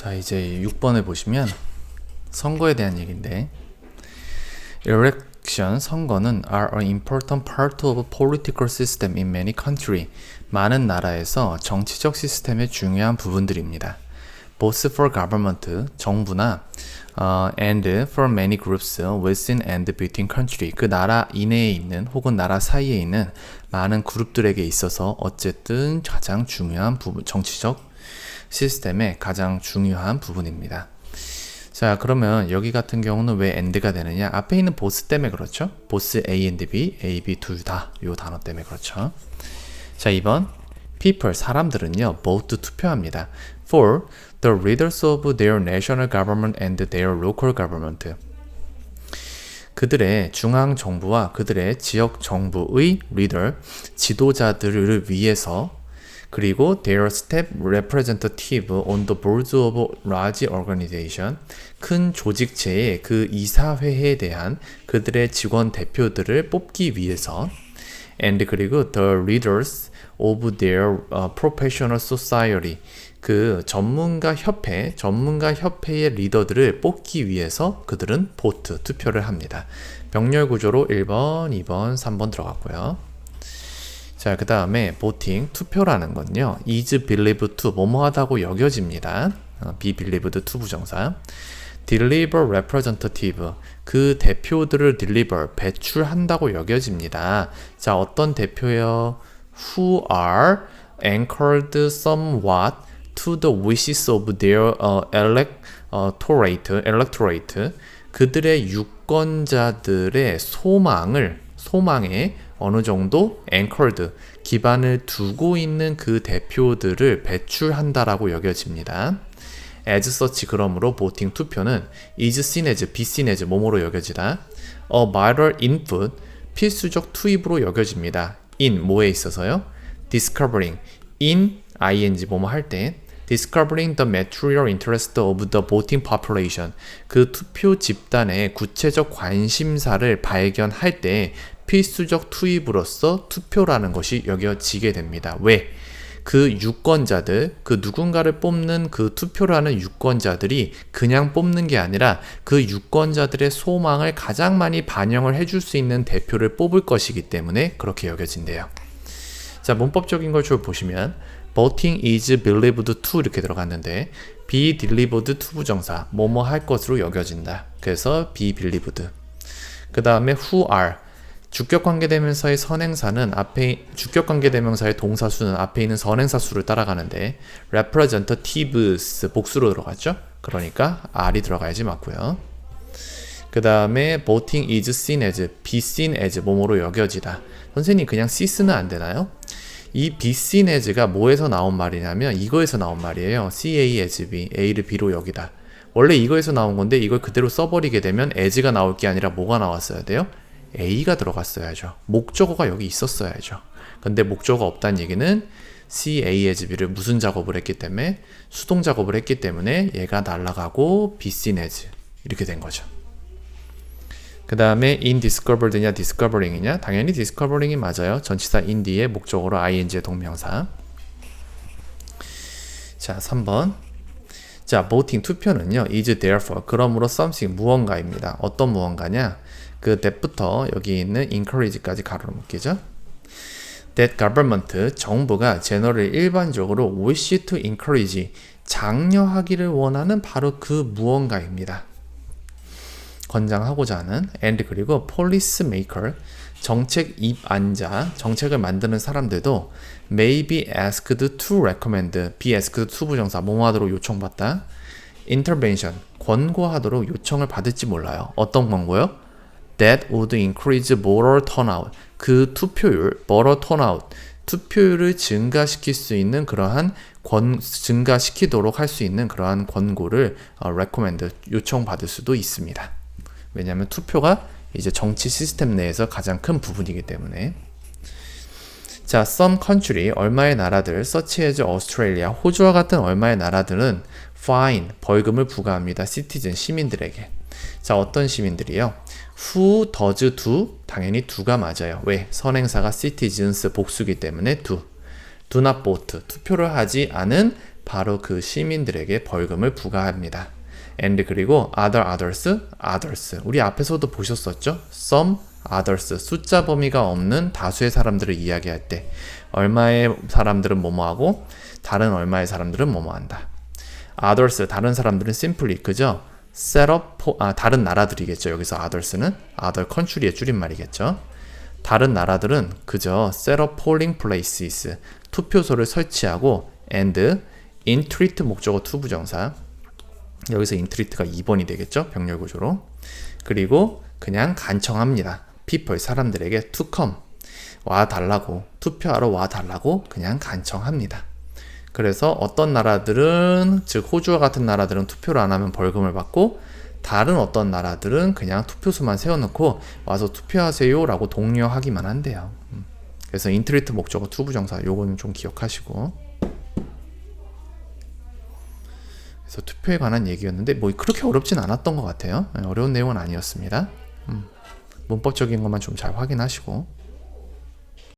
자, 이제 6번을 보시면 선거에 대한 얘기인데 election 선거는 are an important part of political system in many country. 많은 나라에서 정치적 시스템의 중요한 부분들입니다. both for government, 정부나 어, and for many groups within and between country. 그 나라 이내에 있는 혹은 나라 사이에 있는 많은 그룹들에게 있어서 어쨌든 가장 중요한 부분, 정치적 시스템의 가장 중요한 부분입니다. 자, 그러면 여기 같은 경우는 왜 and가 되느냐? 앞에 있는 보스 때문에 그렇죠? 보스 A and B, A, B 둘 다 요 단어 때문에 그렇죠. 자, 2번 people 사람들은요 vote 투표합니다. for the leaders of their national government and their local government. 그들의 중앙 정부와 그들의 지역 정부의 리더 지도자들을 위해서 그리고 their step representative on the boards of large organization 큰 조직체의 그 이사회에 대한 그들의 직원 대표들을 뽑기 위해서 and 그리고 the leaders of their uh, professional society 그 전문가 협회, 전문가 협회의 리더들을 뽑기 위해서 그들은 보트 투표를 합니다. 병렬 구조로 1번, 2번, 3번 들어갔고요. 자, 그 다음에 voting, 투표라는 건요. is believed to, 뭐뭐하다고 여겨집니다. 어, be believed to 부정사. deliver representative, 그 대표들을 deliver, 배출한다고 여겨집니다. 자, 어떤 대표요? who are anchored somewhat to the wishes of their uh, electorate, electorate, 그들의 유권자들의 소망을, 소망에 어느 정도 anchored, 기반을 두고 있는 그 대표들을 배출한다라고 여겨집니다. as such 그러므로 voting 투표는 is seen as, be seen as 뭐뭐로 여겨지다. a vital input, 필수적 투입으로 여겨집니다. in 뭐에 있어서요? discovering, in ing 뭐뭐 할때 discovering the material interest of the voting population 그 투표 집단의 구체적 관심사를 발견할 때 필수적 투입으로서 투표라는 것이 여겨지게 됩니다. 왜? 그 유권자들, 그 누군가를 뽑는 그 투표를 하는 유권자들이 그냥 뽑는 게 아니라 그 유권자들의 소망을 가장 많이 반영을 해줄 수 있는 대표를 뽑을 것이기 때문에 그렇게 여겨진대요. 자, 문법적인 걸 좀 보시면 voting is believed to 이렇게 들어갔는데 be delivered to 부정사 뭐뭐 할 것으로 여겨진다. 그래서 be believed. 그 다음에 who are 주격 관계대명사의 선행사는 앞에 주격 관계대명사의 동사수는 앞에 있는 선행사 수를 따라가는데 representatives 복수로 들어갔죠. 그러니까 R이 들어가야지 맞고요. 그 다음에 voting is seen as, be seen as 뭐뭐로 여겨지다. 선생님 그냥 see 쓰는 안 되나요? 이 be seen as가 뭐에서 나온 말이냐면 이거에서 나온 말이에요. C A as B, A를 B로 여기다. 원래 이거에서 나온 건데 이걸 그대로 써버리게 되면 as가 나올 게 아니라 뭐가 나왔어야 돼요? A가 들어갔어야죠. 목적어가 여기 있었어야죠. 근데 목적어가 없다는 얘기는 C, A as B를 무슨 작업을 했기 때문에 수동 작업을 했기 때문에 얘가 날아가고 be seen as 이렇게 된 거죠. 그 다음에 in discovered냐 discovering이냐 당연히 discovering이 맞아요. 전치사 in 뒤에 목적어로 ing의 동명사. 자 3번 자 voting 투표는요 is therefore 그러므로 something 무언가입니다. 어떤 무언가냐 그 that부터 여기 있는 encourage까지 가로로 묶이죠. that government 정부가 general 일반적으로 wish to encourage 장려하기를 원하는 바로 그 무언가입니다. 권장하고자 하는 and 그리고 policy maker 정책 입안자 정책을 만드는 사람들도 may be asked to recommend be asked to 부정사 뭐하도록 요청받다 intervention 권고하도록 요청을 받을지 몰라요. 어떤 권고요? that would increase voter turnout. 그 투표율, voter turnout, 투표율을 증가시킬 수 있는 그러한 권, 증가시키도록 할 수 있는 그러한 권고를 어, recommend, 요청받을 수도 있습니다. 왜냐하면 투표가 이제 정치 시스템 내에서 가장 큰 부분이기 때문에. 자, some country, 얼마의 나라들, such as Australia, 호주와 같은 얼마의 나라들은 fine, 벌금을 부과합니다. citizen, 시민들에게. 자, 어떤 시민들이요? who does do 당연히 do가 맞아요. 왜? 선행사가 citizens 복수기 때문에 do. do not vote 투표를 하지 않은 바로 그 시민들에게 벌금을 부과합니다. And 그리고 other others others 우리 앞에서도 보셨었죠? some others 숫자 범위가 없는 다수의 사람들을 이야기할 때 얼마의 사람들은 뭐뭐하고 다른 얼마의 사람들은 뭐뭐한다. others 다른 사람들은 simply 그죠? set up po- 아 다른 나라들이겠죠. 여기서 others는 other country의 줄임말이겠죠. 다른 나라들은 그저 set up polling places 투표소를 설치하고 and entreat 목적어 투 부정사 여기서 entreat가 2번이 되겠죠. 병렬 구조로. 그리고 그냥 간청합니다. people 사람들에게 to come 와 달라고 투표하러 와 달라고 그냥 간청합니다. 그래서 어떤 나라들은 즉 호주와 같은 나라들은 투표를 안 하면 벌금을 받고 다른 어떤 나라들은 그냥 투표소만 세워놓고 와서 투표하세요라고 독려하기만 한대요. 음. 그래서 인트리트 목적어 투부정사 요거는 좀 기억하시고 그래서 투표에 관한 얘기였는데 뭐 그렇게 어렵진 않았던 것 같아요. 네, 어려운 내용은 아니었습니다. 음. 문법적인 것만 좀 잘 확인하시고